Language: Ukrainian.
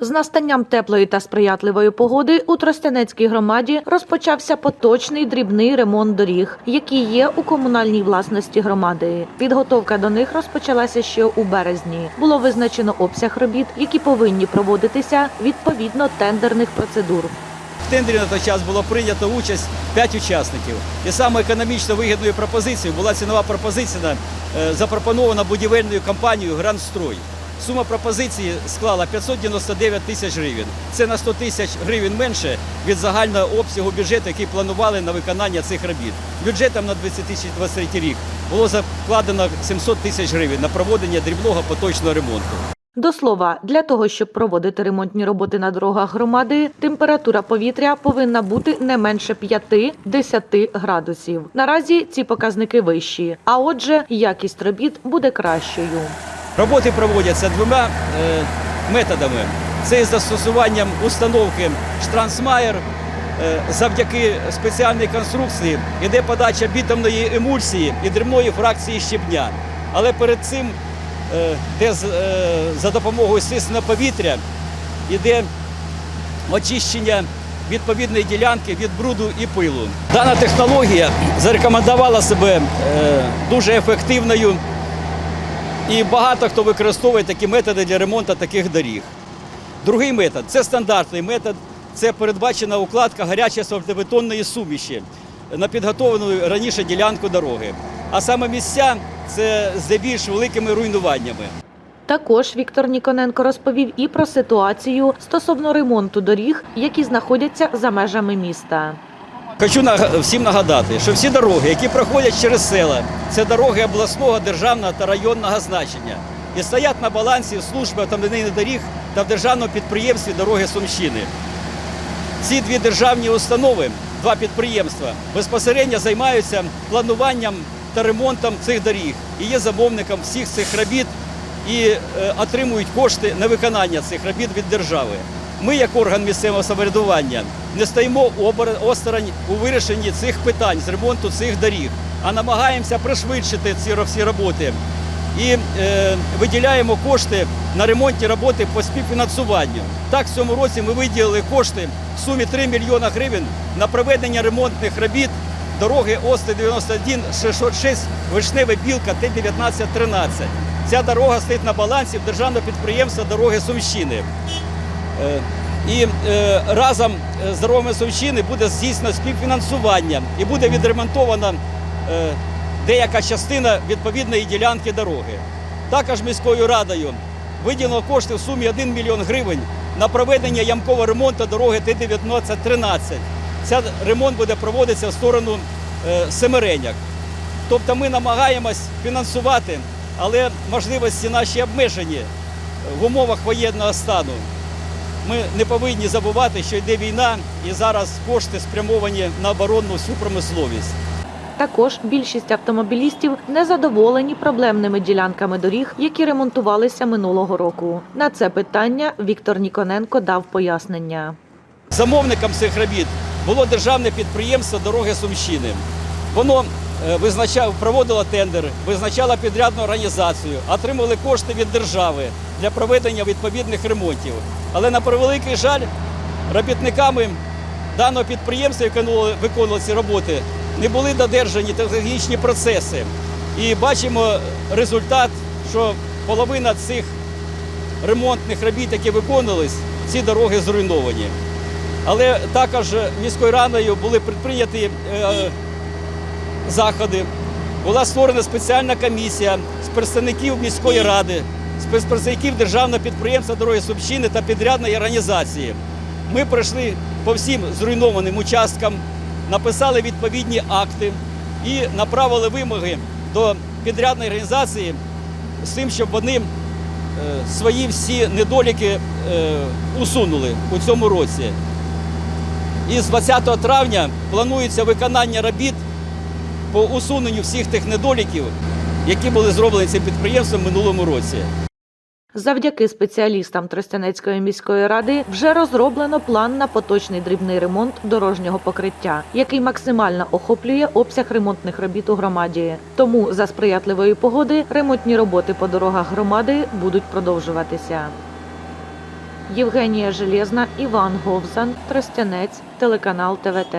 З настанням теплої та сприятливої погоди у Тростянецькій громаді розпочався поточний дрібний ремонт доріг, які є у комунальній власності громади. Підготовка до них розпочалася ще у березні. Було визначено обсяг робіт, які повинні проводитися відповідно тендерних процедур. В тендері на той час було прийнято участь 5 учасників. І саме економічно вигідною пропозицією була цінова пропозиція, е, запропонована будівельною компанією Грандстрой. Сума пропозиції склала 599 тисяч гривень. Це на 100 тисяч гривень менше від загального обсягу бюджету, який планували на виконання цих робіт. Бюджетом на 2023 рік було закладено 700 тисяч гривень на проводення дрібного поточного ремонту. До слова, для того, щоб проводити ремонтні роботи на дорогах громади, температура повітря повинна бути не менше 5-10 градусів. Наразі ці показники вищі, а отже, якість робіт буде кращою. Роботи проводяться двома е, методами. Це із застосуванням установки Штрансмайер. Е, завдяки спеціальній конструкції йде подача бітумної емульсії і дрібної фракції щебня. Але перед цим, е, де за допомогою стисного повітря йде очищення відповідної ділянки від бруду і пилу. Дана технологія зарекомендувала себе дуже ефективною. І багато хто використовує такі методи для ремонту таких доріг. Другий метод це стандартний метод, це передбачена укладка гарячої асфальтобетонної суміші на підготовлену раніше ділянку дороги. А саме місця це здебільш великими руйнуваннями. Також Віктор Ніконенко розповів і про ситуацію стосовно ремонту доріг, які знаходяться за межами міста. Хочу всім нагадати, що всі дороги, які проходять через села, це дороги обласного, державного та районного значення і стоять на балансі служби автомобільних доріг та в державному підприємстві Дороги Сумщини. Ці дві державні установи, два підприємства, безпосередньо займаються плануванням та ремонтом цих доріг і є замовником всіх цих робіт і е, отримують кошти на виконання цих робіт від держави. Ми, як орган місцевого самоврядування, не стоїмо осторонь у вирішенні цих питань з ремонту цих доріг, а намагаємося пришвидшити ці всі роботи і е, виділяємо кошти на ремонтні роботи по співфінансуванню. Так, в цьому році ми виділили кошти в сумі 3 мільйона гривень на проведення ремонтних робіт дороги Ости-91, 606, Вишневе Білка, Т-19-13. Ця дорога стоїть на балансі державного підприємства Дороги Сумщини. Е, І е, разом з дорогами Сумщини буде здійснено співфінансування і буде відремонтована е, деяка частина відповідної ділянки дороги. Також міською радою виділено кошти в сумі 1 мільйон гривень на проведення ямкового ремонту дороги Т-19-13. Ця ремонт буде проводитися в сторону е, Семереняк. Тобто ми намагаємось фінансувати, але можливості наші обмежені в умовах воєнного стану. Ми не повинні забувати, що йде війна, і зараз кошти спрямовані на оборонну всю промисловість. Також більшість автомобілістів не задоволені проблемними ділянками доріг, які ремонтувалися минулого року. На це питання Віктор Ніконенко дав пояснення. Замовником цих робіт було державне підприємство Дороги Сумщини. Воно визначав, проводило тендер, визначало підрядну організацію, отримували кошти від держави для проведення відповідних ремонтів. Але на превеликий жаль, робітниками даного підприємства, які виконували- виконували ці роботи, не були додержані технологічні процеси. І бачимо результат, що половина цих ремонтних робіт, які виконувались, ці дороги зруйновані. Але також міською радою були предприйняті е, заходи. Була створена спеціальна комісія з представників міської ради, з представників державного підприємства Дороги Сумщини та підрядної організації. Ми пройшли по всім зруйнованим участкам, написали відповідні акти і направили вимоги до підрядної організації з тим, щоб вони е, свої всі недоліки е, усунули у цьому році. І з 20 травня планується виконання робіт по усуненню всіх тих недоліків, які були зроблені цим підприємством минулому році. Завдяки спеціалістам Тростянецької міської ради вже розроблено план на поточний дрібний ремонт дорожнього покриття, який максимально охоплює обсяг ремонтних робіт у громаді. Тому за сприятливої погоди ремонтні роботи по дорогах громади будуть продовжуватися. Євгенія Железна, Іван Говзан, Тростянець, телеканал ТВТ.